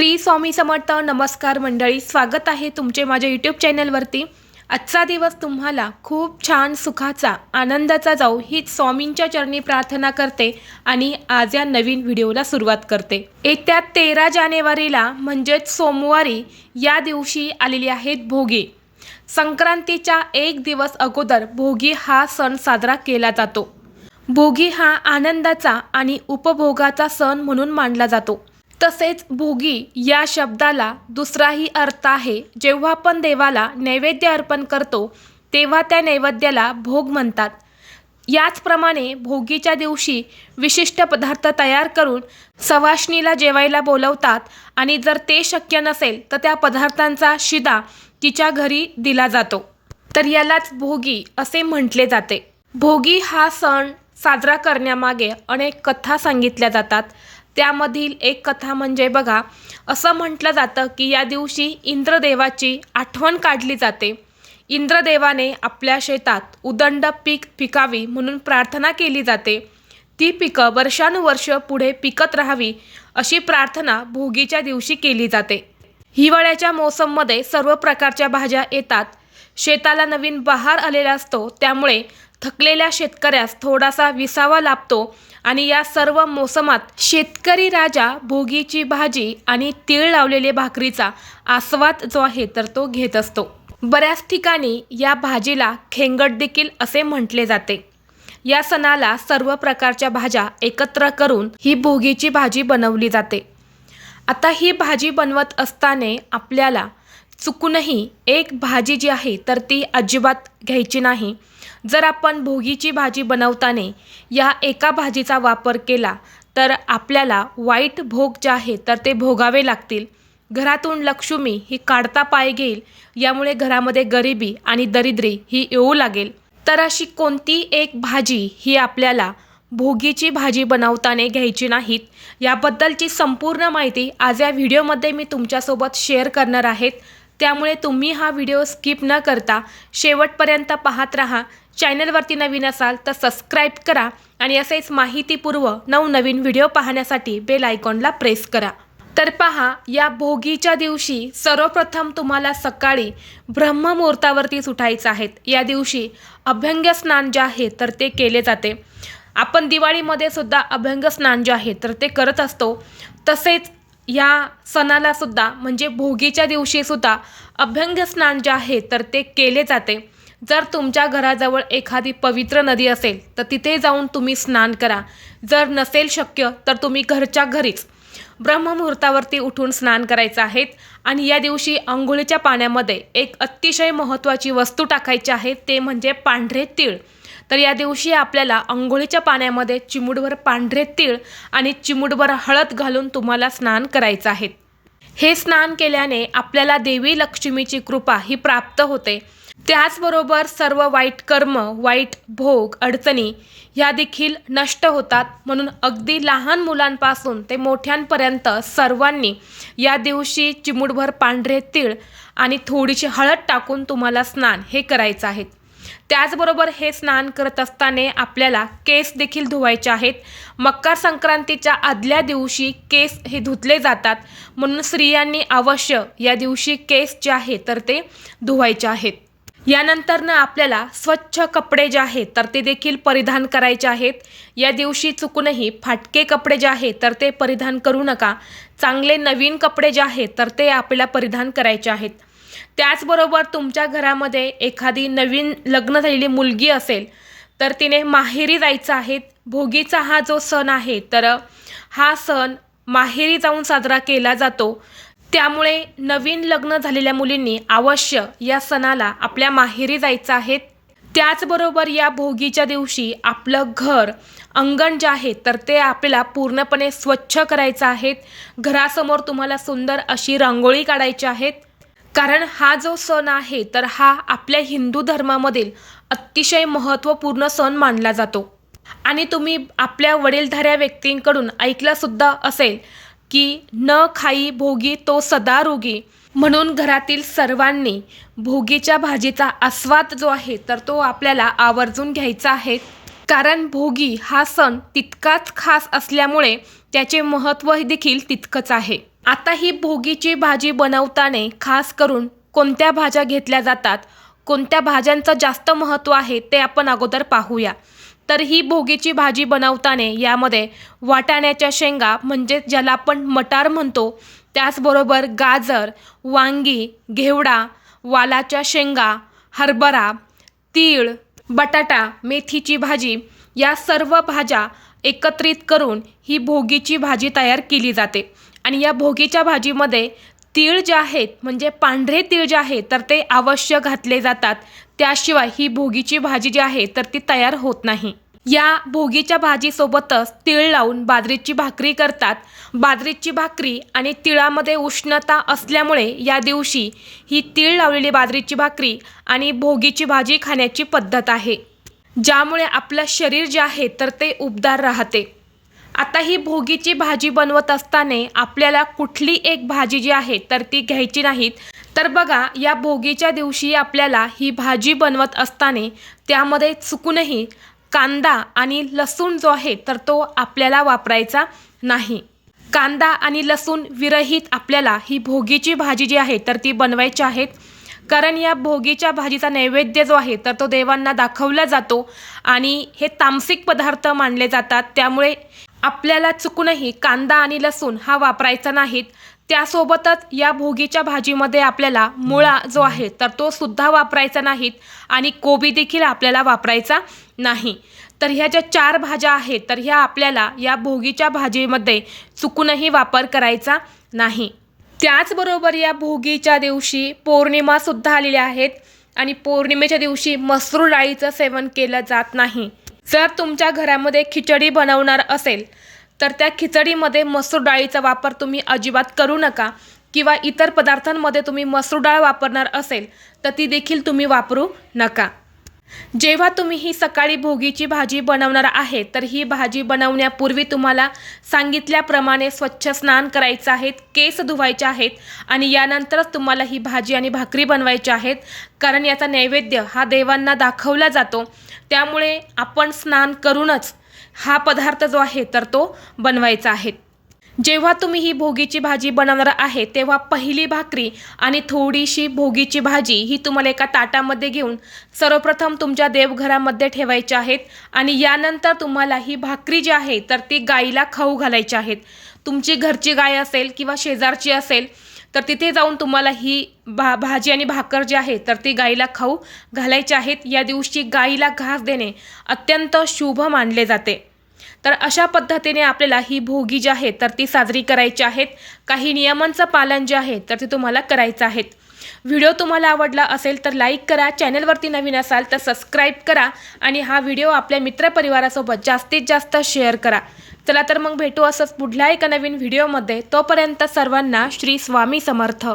श्री स्वामी समर्थ नमस्कार मंडळी स्वागत आहे तुमचे माझ्या यूट्यूब चॅनलवरती आजचा दिवस तुम्हाला खूप छान सुखाचा आनंदाचा जाऊ हीच स्वामींच्या चरणी प्रार्थना करते आणि आज या नवीन व्हिडिओला सुरुवात करते. येत्या तेरा जानेवारीला म्हणजेच सोमवारी या दिवशी आलेली आहेत भोगी. संक्रांतीच्या एक दिवस अगोदर भोगी हा सण साजरा केला जातो. भोगी हा आनंदाचा आणि उपभोगाचा सण म्हणून मानला जातो. तसेच भोगी या शब्दाला दुसराही अर्थ आहे. जेव्हा आपण देवाला नैवेद्य अर्पण करतो तेव्हा त्या नैवेद्याला भोग म्हणतात. याचप्रमाणे भोगीच्या दिवशी विशिष्ट पदार्थ तयार करून सवाष्णीला जेवायला बोलवतात आणि जर ते शक्य नसेल तर त्या पदार्थांचा शिदा तिच्या घरी दिला जातो. तर यालाच भोगी असे म्हटले जाते. भोगी हा सण साजरा करण्यामागे अनेक कथा सांगितल्या जातात. त्यामधील एक कथा म्हणजे बघा असं म्हटलं जातं की या दिवशी इंद्रदेवाची आठवण काढली जाते. इंद्रदेवाने आपल्या शेतात उदंड पीक पिकावी म्हणून प्रार्थना केली जाते. ती पिकं वर्षानुवर्ष पुढे पिकत राहावी अशी प्रार्थना भोगीच्या दिवशी केली जाते. हिवाळ्याच्या मोसममध्ये सर्व प्रकारच्या भाज्या येतात. शेताला नवीन बहार आलेला असतो त्यामुळे थकलेल्या शेतकऱ्यास थोडासा विसावा लाभतो आणि या सर्व मोसमात शेतकरी राजा भोगीची भाजी आणि तीळ लावलेले भाकरीचा आस्वाद जो आहे तर तो घेत असतो. बऱ्याच ठिकाणी या भाजीला खेंगट देखील असे म्हटले जाते. या सणाला सर्व प्रकारच्या भाज्या एकत्र करून ही भोगीची भाजी बनवली जाते. आता ही भाजी बनवत असताना आपल्याला चुकूनही एक भाजी जी आहे तर ती अजिबात घ्यायची नाही. जर आपण भोगीची भाजी बनवताना या एका भाजीचा वापर केला तर आपल्याला वाईट भोग जे आहे तर ते भोगावे लागतील. घरातून लक्ष्मी ही काढता पाय घेईल यामुळे घरामध्ये गरिबी आणि दरिद्री ही येऊ लागेल. तर अशी कोणती एक भाजी ही आपल्याला भोगीची भाजी बनवताना घ्यायची नाहीत याबद्दलची संपूर्ण माहिती आज या व्हिडिओमध्ये मी तुमच्यासोबत शेअर करणार आहेत. त्यामुळे तुम्ही हा व्हिडिओ स्किप न करता शेवटपर्यंत पाहत राहा. चॅनलवरती नवीन असाल तर सबस्क्राईब करा आणि असेच माहितीपूर्व नवनवीन व्हिडिओ पाहण्यासाठी बेल आयकॉनला प्रेस करा. तर पहा या भोगीच्या दिवशी सर्वप्रथम तुम्हाला सकाळी ब्रह्ममुहूर्तावरती सुटायचं आहेत. या दिवशी अभ्यंग स्नान जे आहे तर ते केले जाते. आपण दिवाळीमध्ये सुद्धा अभ्यंग स्नान जे आहे तर ते करत असतो. तसेच या सणाला सुद्धा म्हणजे भोगीच्या दिवशी सुद्धा अभ्यंग स्नान जे आहे तर ते केले जाते. जर तुमच्या घराजवळ एखादी पवित्र नदी असेल तर तिथे जाऊन तुम्ही स्नान करा. जर नसेल शक्य तर तुम्ही घरच्या घरीच ब्रह्ममुहूर्तावरती उठून स्नान करायचं आहेत आणि या दिवशी आंघोळीच्या पाण्यामध्ये एक अतिशय महत्त्वाची वस्तू टाकायची आहे ते म्हणजे पांढरे तीळ. तर या दिवशी आपल्याला आंघोळीच्या पाण्यामध्ये चिमूडभर पांढरे तीळ आणि चिमूडभर हळद घालून तुम्हाला स्नान करायचं आहे. हे स्नान केल्याने आपल्याला देवी लक्ष्मीची कृपा ही प्राप्त होते. त्याचबरोबर सर्व वाईट कर्म वाईट भोग अडचणी ह्या देखील नष्ट होतात. म्हणून अगदी लहान मुलांपासून ते मोठ्यांपर्यंत सर्वांनी या दिवशी चिमूटभर पांढरे तीळ आणि थोडीशी हळद टाकून तुम्हाला स्नान हे करायचं आहे. त्याचबरोबर हे स्नान करत असताना आपल्याला केस देखील धुवायचे आहेत. मकर संक्रांतीच्या आदल्या दिवशी केस हे धुतले जातात. म्हणून स्त्रियांनी अवश्य या दिवशी केस जे आहे तर ते धुवायचे आहेत. यानंतरनं आपल्याला स्वच्छ कपडे जे आहेत तर ते देखील परिधान करायचे आहेत. या दिवशी चुकूनही फाटके कपडे जे आहेत तर ते परिधान करू नका. चांगले नवीन कपडे जे आहेत तर ते आपल्याला परिधान करायचे आहेत. त्याचबरोबर तुमच्या घरामध्ये एखादी नवीन लग्न झालेली मुलगी असेल तर तिने माहेरी जायचं आहे. भोगीचा हा जो सण आहे तर हा सण माहेरी जाऊन साजरा केला जातो. त्यामुळे नवीन लग्न झालेल्या मुलींनी अवश्य या सणाला आपल्या माहेरी जायचं आहे. त्याचबरोबर या भोगीच्या दिवशी आपलं घर अंगण जे आहे तर ते आपल्याला पूर्णपणे स्वच्छ करायचं आहे. घरासमोर तुम्हाला सुंदर अशी रांगोळी काढायची आहेत कारण हा जो सण आहे तर हा आपल्या हिंदू धर्मामधील अतिशय महत्त्वपूर्ण सण मानला जातो. आणि तुम्ही आपल्या वडीलधाऱ्या व्यक्तींकडून ऐकलंसुद्धा असेल की न खाई भोगी तो सदा रोगी. म्हणून घरातील सर्वांनी भोगीच्या भाजीचा आस्वाद जो आहे तर तो आपल्याला आवर्जून घ्यायचा आहे. कारण भोगी हा सण तितकाच खास असल्यामुळे त्याचे महत्त्व देखील तितकंच आहे. आता ही भोगीची भाजी बनवताना खास करून कोणत्या भाज्या घेतल्या जातात कोणत्या भाज्यांचं जास्त महत्त्व आहे ते आपण अगोदर पाहूया. तर ही भोगीची भाजी बनवताना यामध्ये वाटाण्याच्या शेंगा म्हणजे ज्याला आपण मटार म्हणतो त्याचबरोबर गाजर वांगी घेवडा वालाच्या शेंगा हरभरा तीळ बटाटा मेथीची भाजी या सर्व भाज्या एकत्रित करून ही भोगीची भाजी तयार केली जाते. आणि या भोगीच्या भाजीमध्ये तीळ जे आहेत म्हणजे पांढरे तीळ जे आहे तर ते अवश्य घातले जातात. त्याशिवाय ही भोगीची भाजी जी आहे तर ती तयार होत नाही. या भोगीच्या भाजीसोबतच तीळ लावून बाजरीची भाकरी करतात. बाजरीची भाकरी आणि तिळामध्ये उष्णता असल्यामुळे या दिवशी ही तीळ लावलेली बाजरीची भाकरी आणि भोगीची भाजी खाण्याची पद्धत आहे. ज्यामुळे आपलं शरीर जे आहे तर ते उबदार राहते. आता ही भोगीची भाजी बनवत असताना आपल्याला कुठली एक भाजी जी आहे तर ती घ्यायची नाहीत. तर बघा या भोगीच्या दिवशी आपल्याला ही भाजी बनवत असताना त्यामध्ये चुकूनही कांदा आणि लसूण जो आहे तर तो आपल्याला वापरायचा नाही. कांदा आणि लसूण विरहित आपल्याला ही भोगीची भाजी जी आहे तर ती बनवायची आहेत. कारण या भोगीच्या भाजीचा नैवेद्य जो आहे तर तो देवांना दाखवला जातो आणि हे तामसिक पदार्थ मानले जातात. त्यामुळे आपल्याला चुकूनही कांदा आणि लसूण हा वापरायचा नाहीत. त्यासोबतच या भोगीच्या भाजीमध्ये आपल्याला मुळा जो आहे तर तो सुद्धा वापरायचा नाहीत आणि कोबी देखील आपल्याला वापरायचा नाही. तर ह्या ज्या चार भाज्या आहेत तर ह्या आपल्याला या भोगीच्या भाजीमध्ये चुकूनही वापर करायचा नाही. त्याचबरोबर या भोगीच्या दिवशी पौर्णिमासुद्धा आलेल्या आहेत आणि पौर्णिमेच्या दिवशी मसूर डाळीचं सेवन केलं जात नाही. जर तुमच्या घरामध्ये खिचडी बनवणार असेल तर त्या खिचडीमध्ये मसूर डाळीचा वापर तुम्ही अजिबात करू नका. किंवा इतर पदार्थांमध्ये तुम्ही मसूर डाळ वापरणार असेल तर ती देखील तुम्ही वापरू नका. जेव्हा तुम्ही ही सकाळी भोगीची भाजी बनवणार आहे तर ही भाजी बनवण्यापूर्वी तुम्हाला सांगितल्याप्रमाणे स्वच्छ स्नान करायचं आहेत केस धुवायचे आहेत आणि यानंतरच तुम्हाला ही भाजी आणि भाकरी बनवायची आहेत. कारण याचा नैवेद्य हा देवांना दाखवला जातो. त्यामुळे आपण स्नान करूनच हा पदार्थ जो आहे तर तो बनवायचा आहे. जेव्हा तुम्ही ही भोगीची भाजी बनवणार आहे तेव्हा पहिली भाकरी आणि थोडीशी भोगीची भाजी ही तुम्हाला एका ताटामध्ये घेऊन सर्वप्रथम तुमच्या देवघरामध्ये ठेवायची आहेत आणि यानंतर तुम्हाला ही भाकरी जी आहे तर ती गाईला खाऊ घालायची आहेत. तुमची घरची गाय असेल किंवा शेजारची असेल तर तिथे जाऊन तुम्हाला ही भा भाजी आणि भाकर जी आहे तर ती गाईला खाऊ घालायची आहेत. या दिवशी गाईला घास देणे अत्यंत शुभ मानले जाते. तर अशा पद्धतीने आपल्याला ही भोगी जी आहे तर ती साजरी करायची आहेत. काही नियमांचं पालन जे आहे तर ते तुम्हाला करायचं आहेत. व्हिडिओ तुम्हाला आवडला असेल तर लाईक करा. चॅनलवरती नवीन असाल तर सबस्क्राईब करा. आणि हा व्हिडिओ आपल्या मित्रपरिवारासोबत जास्तीत जास्त शेअर करा. चला तर मग भेटू असंच पुढल्या एका नवीन व्हिडिओमध्ये. तोपर्यंत सर्वांना श्री स्वामी समर्थ.